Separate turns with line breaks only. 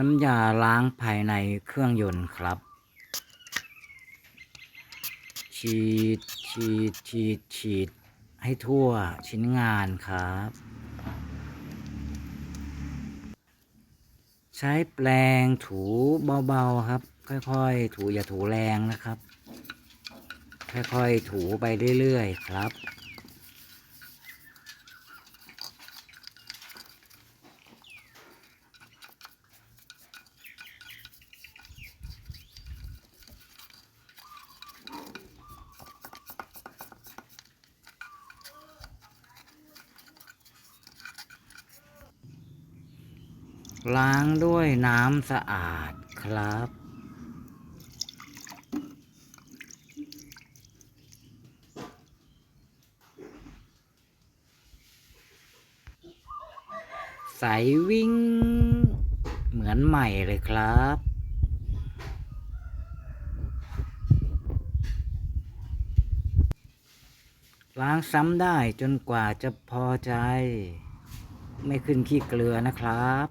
น้ำยาล้างภายในเครื่องยนต์ครับ ฉีด ฉีด ฉีด ฉีด ให้ทั่วชิ้นงานครับ ใช้แปรงถูเบาๆครับ ค่อยๆ ถูอย่าถูแรงนะครับ ค่อยๆ ถูไปเรื่อยๆ ครับ ล้างด้วยน้ำสะอาดครับ ใสวิ่ง เหมือนใหม่เลยครับล้างซ้ำได้จนกว่าจะพอใจ ไม่ขึ้นขี้เกลือนะครับ